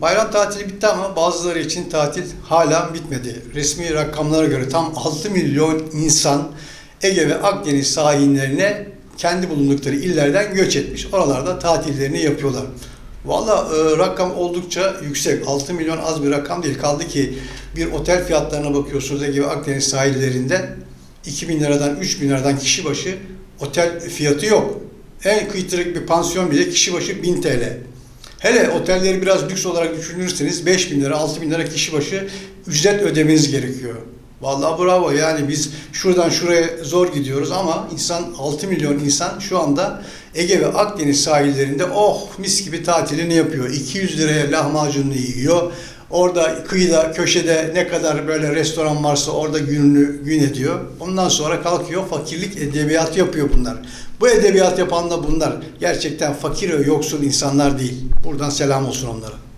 Bayram tatili bitti ama bazıları için tatil hala bitmedi. Resmi rakamlara göre tam 6 milyon insan Ege ve Akdeniz sahillerine kendi bulundukları illerden göç etmiş. Oralarda tatillerini yapıyorlar. Valla e, rakam oldukça yüksek. 6 milyon az bir rakam değil. Kaldı ki bir otel fiyatlarına bakıyorsunuz Ege ve Akdeniz sahillerinde 2000 liradan 3000 liradan kişi başı otel fiyatı yok. En kıytırık bir pansiyon bile kişi başı 1000 TL. Hele otelleri biraz lüks olarak düşünürseniz 5 bin lira, 6 bin lira kişi başı ücret ödemeniz gerekiyor. Vallahi bravo yani biz şuradan şuraya zor gidiyoruz ama insan 6 milyon insan şu anda Ege ve Akdeniz sahillerinde oh mis gibi tatilini yapıyor. 200 liraya lahmacununu yiyor. Orada kıyıda köşede ne kadar böyle restoran varsa orada gününü gün ediyor. Ondan sonra kalkıyor fakirlik edebiyatı yapıyor bunlar. Bu edebiyat yapan da bunlar. Gerçekten fakir ve yoksul insanlar değil. Buradan selam olsun onlara.